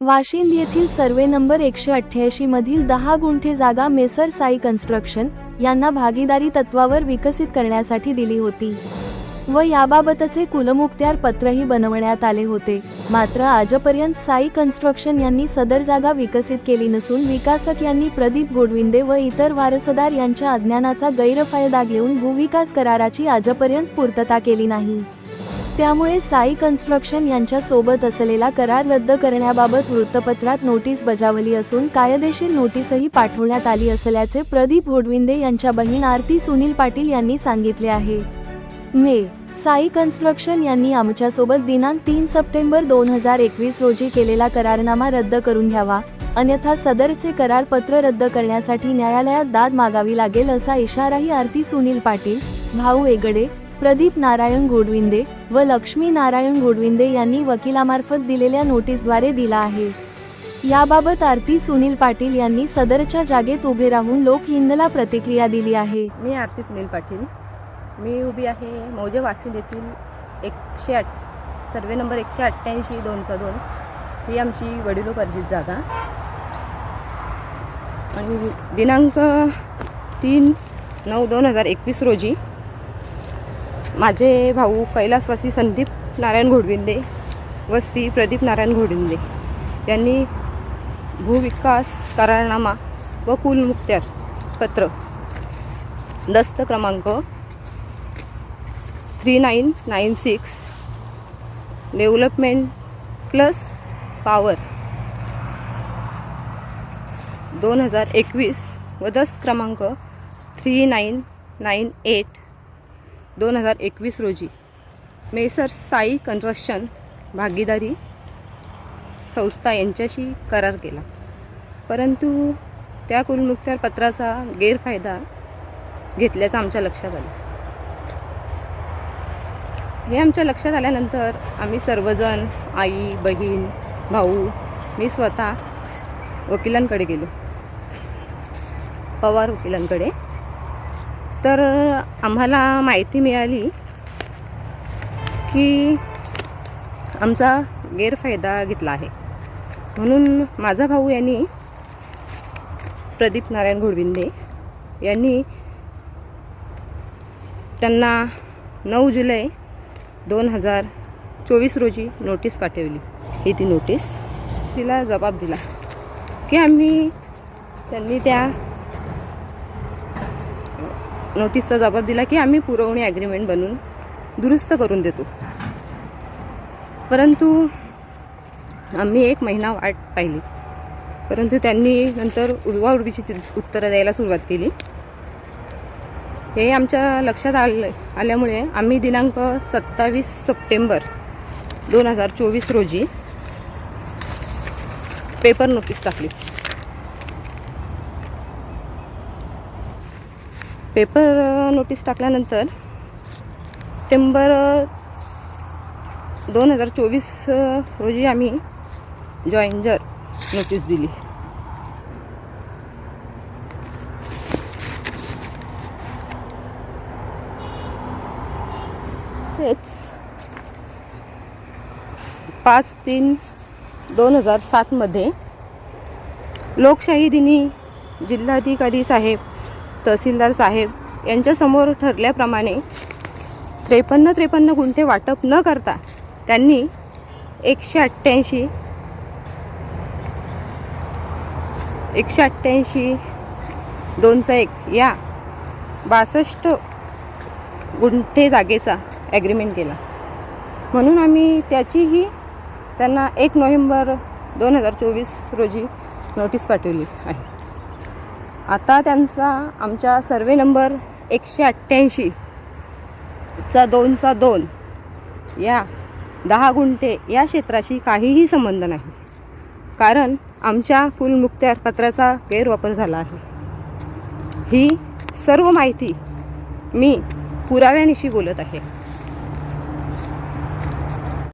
वाशिंद येथील survey number एकशे अठ्ठ्याऐंशी मधील दहा गुंठे जागा मेसर साई कन्स्ट्रक्शन यांना भागीदारी तत्वावर विकसित करण्यासाठी दिली होती व याबाबतचे कुलमुक्त्यार पत्रही बनवण्यात आले होते. मात्र आजपर्यंत साई कन्स्ट्रक्शन यांनी सदर जागा विकसित केली नसून विकासक यांनी प्रदीप गोडविंदे व इतर वारसदार यांच्या अज्ञानाचा गैरफायदा घेऊन भूविकास कराराची आजपर्यंत पूर्तता केली नाही. त्यामुळे साई कन्स्ट्रक्शन यांच्या सोबत असलेला करार रद्द करण्याबाबत वृत्तपत्रात नोटीस बजावली असून कायदेशीर नोटीसही पाठवण्यात आली असल्याचे प्रदीप होडविंदे यांच्या बहीण आरती सुनील पाटील यांनी सांगितले आहे. मे. साई कन्स्ट्रक्शन यांनी आमच्यासोबत दिनांक तीन सप्टेंबर दोन हजार एकवीस रोजी केलेला करारनामा रद्द करून घ्यावा अन्यथा सदरचे करारपत्र रद्द करण्यासाठी न्यायालयात दाद मागावी लागेल असा इशाराही आरती सुनील पाटील भाऊ एगडे प्रदीप नारायण गोडविंदे व लक्ष्मी नारायण गोडविंदे यांनी वकिलामार्फत दिलेल्या नोटीसद्वारे दिला आहे. याबाबत आरती सुनील पाटील यांनी सदरच्या जागेत उभे राहून लोकहिंदला प्रतिक्रिया दिली आहे. मी आरती सुनील पाटील. मी उभी आहे मौजे वासिल येथील एकशे आठ सर्वे नंबर एकशे अठ्ठ्याऐंशी दोनचा दोन. ही आमची वडिलोपार्जित जागा. आणि दिनांक तीन नऊ दोन हजार एकवीस रोजी माझे भाऊ कैलासवासी संदीप नारायण घोडविंदे व श्री प्रदीप नारायण घोडविंदे. यांनी भूविकास करारनामा व कुलमुक्त्यार पत्र. दस्त क्रमांक three nine nine six development plus power दोन हजार एकवीस व दस्त क्रमांक थ्री नाईन नाईन एट दोन हजार एकवीस रोजी मेसर साई कन्स्ट्रक्शन भागीदारी संस्था यांच्याशी करार केला. परंतु त्या कुलमुक्त्यार पत्राचा गैरफायदा घेतल्याचं आमच्या लक्षात आलं. हे आमच्या लक्षात आल्यानंतर आम्ही सर्वजण आई बहीण भाऊ मी स्वतः वकिलांकडे गेलो. पवार वकिलांकडे. तर आम्हाला माहिती मिळाली की आमचा गैरफायदा घेतला आहे. म्हणून माझा भाऊ यांनी प्रदीप नारायण घोडविंदे यांनी त्यांना नऊ जुलै दोन हजार चोवीस रोजी नोटीस पाठवली. ही ती नोटीस तिला जबाब दिला की आम्ही त्यांनी त्या नोटीसचा जबाब दिला की आम्ही पुरवणी ॲग्रीमेंट बनवून दुरुस्त करून देतो. परंतु आम्ही एक महिना वाट पाहिली. परंतु त्यांनी नंतर उडवाउडवीची उत्तरं द्यायला सुरुवात केली. हे आमच्या लक्षात आलं आल्यामुळे आम्ही दिनांक सत्तावीस सप्टेंबर दोन हजार चोवीस रोजी पेपर नोटीस टाकली. पेपर नोटीस टाकल्यानंतर सप्टेंबर दोन हजार चोवीस रोजी आम्ही जॉईंजर नोटीस दिली. पाच तीन दोन हजार सातमध्ये लोकशाही दिनी जिल्हाधिकारी साहेब तहसीलदार साहेब यांच्यासमोर ठरल्याप्रमाणे त्रेपन्न त्रेपन्न गुंठे वाटप न करता त्यांनी एकशे अठ्ठ्याऐंशी एकशे अठ्ठ्याऐंशी दोनचा एक या बासष्ट गुंठे जागेचा ॲग्रीमेंट केला. म्हणून आम्ही त्याचीही त्यांना एक नोव्हेंबर दोन हजार चोवीस रोजी नोटीस पाठवली आहे. आता त्यांचा आमच्या सर्वे नंबर एकशे अठ्ठ्याऐंशी चा दोनचा दोन. या दहा गुंठे या क्षेत्राशी काहीही संबंध नाही. कारण आमच्या कुलमुक्त्यार पत्राचा गैरवापर झाला आहे. ही सर्व माहिती मी पुराव्यानिशी बोलत आहे.